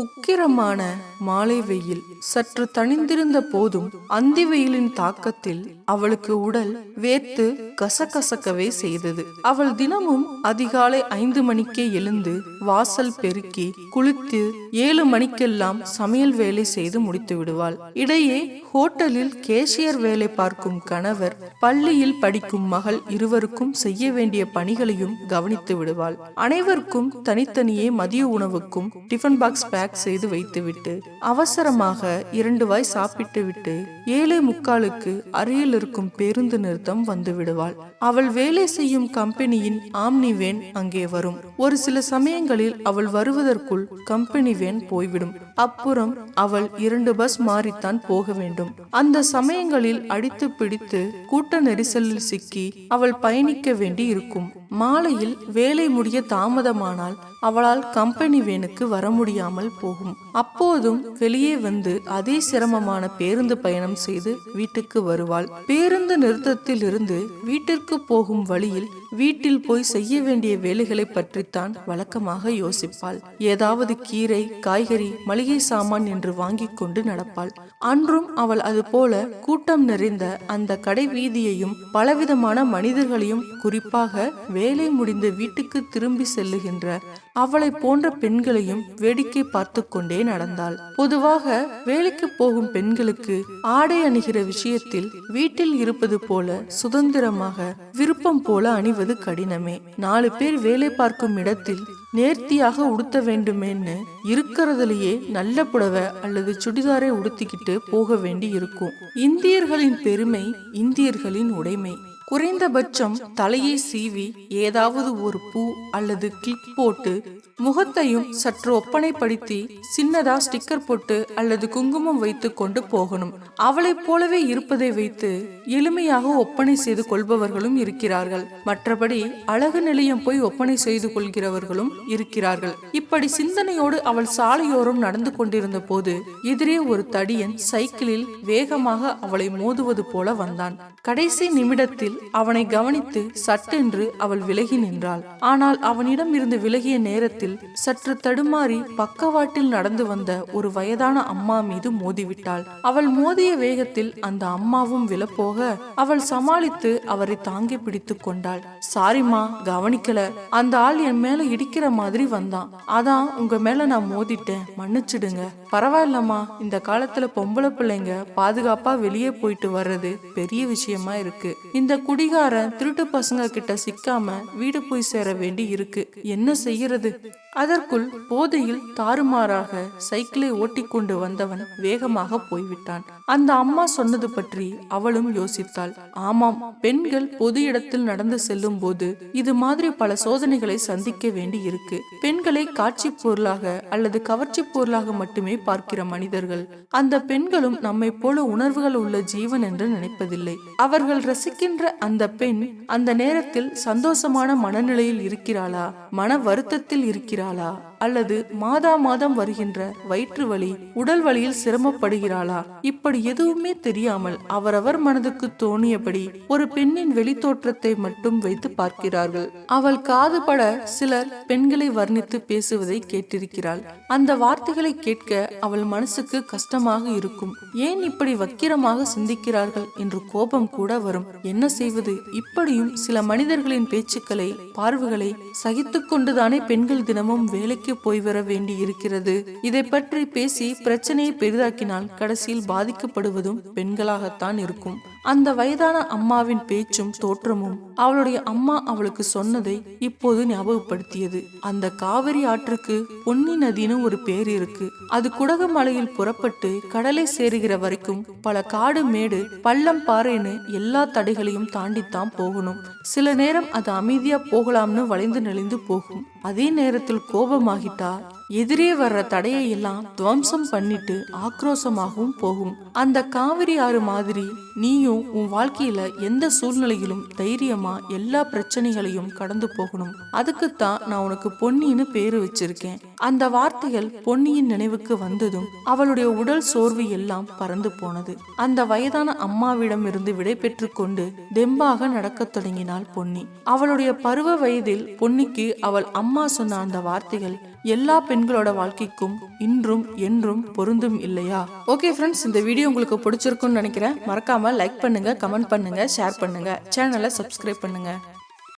உக்கிரமான மாலை வெயில் சற்று தணிந்திருந்த போதும் அந்தி வெயிலின் தாக்கத்தில் அவளுக்கு உடல் வேர்த்து கசகசக்கவே செய்தது. அவள் தினமும் அதிகாலை ஐந்து மணிக்கே எழுந்து வாசல் பெருக்கி குளித்து ஏழு மணிக்கெல்லாம் சமையல் வேலை செய்து முடித்து விடுவாள். இடையே ஹோட்டலில் கேஷியர் வேலை பார்க்கும் கணவர் பள்ளியில் படிக்கும் மகள் இருவருக்கும் செய்ய வேண்டிய பணிகளையும் கவனித்து விடுவாள். அனைவருக்கும் தனித்தனியே மதிய உணவுக்கும் டிஃபன் பாக்ஸ் பேக் செய்து வைத்துவிட்டு அவசரமாக இரண்டு வாய் சாப்பிட்டு விட்டு ஏழை முக்காலுக்கு அருகில் இருக்கும் பேருந்து நிறுத்தம் வந்து விடுவாள். அவள் வேலை செய்யும் கம்பெனியின் ஆம்னி வேன் அங்கே வரும். ஒரு சில சமயங்களில் அவள் வருவதற்குள் கம்பெனி வேன் போய்விடும். அப்புறம் அவள் இரண்டு பஸ் மாறித்தான் போக வேண்டும். அந்த சமயங்களில் அடித்து பிடித்து கூட்ட நெரிசலில் சிக்கி அவள் பயணிக்க வேண்டி இருக்கும் மாலையில் வேலை முடிய தாமதமானால் அவளால் கம்பெனி வேனுக்கு வர முடியாமல் போகும். அப்போதும் வெளியே வந்து அதே சிரமமான பேருந்து பயணம் செய்து வீட்டுக்கு வருவாள். பேருந்து நிறுத்தத்தில் இருந்து வீட்டிற்கு போகும் வழியில் வீட்டில் போய் செய்ய வேண்டிய வேலைகளை பற்றித்தான் வழக்கமாக யோசிப்பாள். ஏதாவது கீரை காய்கறி மளிகை சாமான் என்று வாங்கி கொண்டு நடப்பாள். அன்றும் அவள் அது போல கூட்டம் நிறைந்த அந்த கடை வீதியையும் பலவிதமான மனிதர்களையும் குறிப்பாக வேலை முடிந்து வீட்டுக்கு திரும்பி செல்லுகின்ற அவளை போன்ற பெண்களையும் வேடிக்கை பார்த்து கொண்டே நடந்தாள். பொதுவாக வேலைக்கு போகும் பெண்களுக்கு ஆடை அணிகிற விஷயத்தில் வீட்டில் இருப்பது போல சுதந்திரமாக விருப்பம் போல அணிவது கடினமே. நாலு பேர் வேலை பார்க்கும் இடத்தில் நேர்த்தியாக உடுத்த வேண்டுமேன்னு இருக்கிறதுலயே நல்ல புடவை அல்லது சுடிதாரை உடுத்திக்கிட்டு போக வேண்டி இருக்கும் இந்தியர்களின் பெருமை இந்தியர்களின் உடைமை. குறைந்தபட்சம் தலையை சீவி ஏதாவது ஒரு பூ அல்லது கிளிப் போட்டு முகத்தையும் சற்று ஒப்பனைப்படுத்தி சின்னதா ஸ்டிக்கர் போட்டு அல்லது குங்குமம் வைத்து கொண்டு போகணும். அவளைப் போலவே இருப்பதை வைத்து எளிமையாக ஒப்பனை செய்து கொள்பவர்களும் இருக்கிறார்கள். மற்றபடி அழகு நிலையம் போய் ஒப்பனை செய்து கொள்கிறவர்களும் இருக்கிறார்கள். இப்படி சிந்தனையோடு அவள் சாலையோரம் நடந்து கொண்டிருந்த போது எதிரே ஒரு தடியன் சைக்கிளில் வேகமாக அவளை மோதுவது போல வந்தான். கடைசி நிமிடத்தில் அவனை கவனித்து சட்டென்று அவள் விலகி நின்றாள். ஆனால் அவனிடம் இருந்து விலகிய நேரத்தில் சற்று தடுமாறி பக்கவாட்டில் நடந்து வந்த ஒரு வயதான அம்மா மீது மோதிவிட்டாள். அவள் மோதிய வேகத்தில் அந்த அம்மாவும் விழப்போக அவள் சமாளித்து அவரை தாங்கி பிடித்து கொண்டாள். சாரிம்மா கவனிக்கல. அந்த ஆள் என் மேல இடிக்கிற மாதிரி வந்தான். அதான் உங்க மேல நான் மோதிட்டேன். மன்னிச்சிடுங்க. பரவாயில்லம்மா. இந்த காலத்துல பொம்பளை பிள்ளைங்க பாதுகாப்பா வெளியே போயிட்டு வர்றது பெரிய விஷயமா இருக்கு. இந்த குடிகாரன் திருட்டு பசங்க கிட்ட சிக்காம வீடு போய் சேர வேண்டி இருக்கு என்ன செய்யறது? அதற்குள் போதையில் தாறுமாறாக சைக்கிளை ஓட்டிக்கொண்டு வந்தவன் வேகமாக போய்விட்டான். அந்த அம்மா சொன்னது பற்றி அவளும் யோசித்தாள். ஆமாம் பெண்கள் பொது இடத்தில் நடந்து செல்லும் போது இது மாதிரி பல சோதனைகளை சந்திக்க வேண்டி இருக்கு பெண்களை காட்சி பொருளாக அல்லது கவர்ச்சி பொருளாக மட்டுமே பார்க்கிற மனிதர்கள். அந்த பெண்களும் நம்மை போல உணர்வுகள் உள்ள ஜீவன் என்று நினைப்பதில்லை. அவர்கள் ரசிக்கின்ற அந்த பெண் அந்த நேரத்தில் சந்தோஷமான மனநிலையில் இருக்கிறாளா? மன வருத்தத்தில் இருக்கிறாளா அல்லது மாதா மாதம் வருகின்ற வயிற்று வலி உடல் வலியில் சிரமப்படுகிறாளா? இப்படி எதுவுமே தெரியாமல் அவரவர் மனதுக்கு தோணியபடி ஒரு பெண்ணின் வெளித்தோற்றத்தை மட்டும் வைத்து பார்க்கிறார்கள். அவள் காதுபட சிலர் பெண்களை வர்ணித்து பேசுவதை கேட்டிருக்கிறாள். அந்த வார்த்தைகளை கேட்க அவள் மனசுக்கு கஷ்டமாக இருக்கும். ஏன் இப்படி வக்கிரமாக சிந்திக்கிறார்கள் என்று கோபம் கூட வரும். என்ன செய்வது? இப்படியும் சில மனிதர்களின் பேச்சுக்களை பார்வைகளை சகித்துக் கொண்டுதானே பெண்கள் தினமும் வேலைக்கு போய் வர வேண்டி இருக்கிறது. இதை பற்றி பேசி பிரச்சனையை பெரிதாக்கினால் கடைசியில் பாதிக்கப்படுவதும் பெண்களாகத்தான் இருக்கும். அந்த வயதான அம்மாவின் பேச்சும் தோற்றமும் அவளுடைய அம்மா அவளுக்கு சொன்னதை இப்போது ஞாபகப்படுத்தியது. அந்த காவிரி ஆற்றுக்கு பொன்னி நதின்னு ஒரு பேர் இருக்கு. அது குடகுமலையில் புறப்பட்டு கடலை சேருகிற வரைக்கும் பல காடு மேடு பள்ளம் பாறைன்னு எல்லா தடைகளையும் தாண்டித்தான் போகணும். சில நேரம் அது அமைதியா போகலாம்னு வளைந்து நெளிந்து போகும். அதே நேரத்தில் கோபமாகிட்டா எதிரே வர்ற தடையை எல்லாம் துவம்சம் பண்ணிட்டு ஆக்ரோஷமாகவும் போகும். அந்த காவிரி ஆறு மாதிரி நீயும் உன் வாழ்க்கையில எந்த சூழ்நிலையிலும் தைரியமா எல்லா பிரச்சனைகளையும் கடந்து போகணும். அதுக்குத்தான் நான் உனக்கு பொன்னின்னு பேரு வச்சிருக்கேன். அந்த வார்த்தைகள் பொன்னியின் நினைவுக்கு வந்ததும் அவளுடைய உடல் சோர்வு எல்லாம் பறந்து போனது. அந்த வயதான அம்மாவிடம் இருந்து விடை பெற்று கொண்டு தெம்பாக நடக்கத் தொடங்கினாள் பொன்னி. அவளுடைய பருவ வயதில் பொன்னிக்கு அவள் அம்மா சொன்ன அந்த வார்த்தைகள் எல்லா பெண்களோட வாழ்க்கைக்கும் இன்றும் என்றும் பொருந்தும் இல்லையா? ஓகே ஃப்ரெண்ட்ஸ் இந்த வீடியோ உங்களுக்கு பிடிச்சிருக்கும்னு நினைக்கிறேன். மறக்காம லைக் பண்ணுங்க கமெண்ட் பண்ணுங்க ஷேர் பண்ணுங்க. சேனலை சப்ஸ்கிரைப் பண்ணுங்க.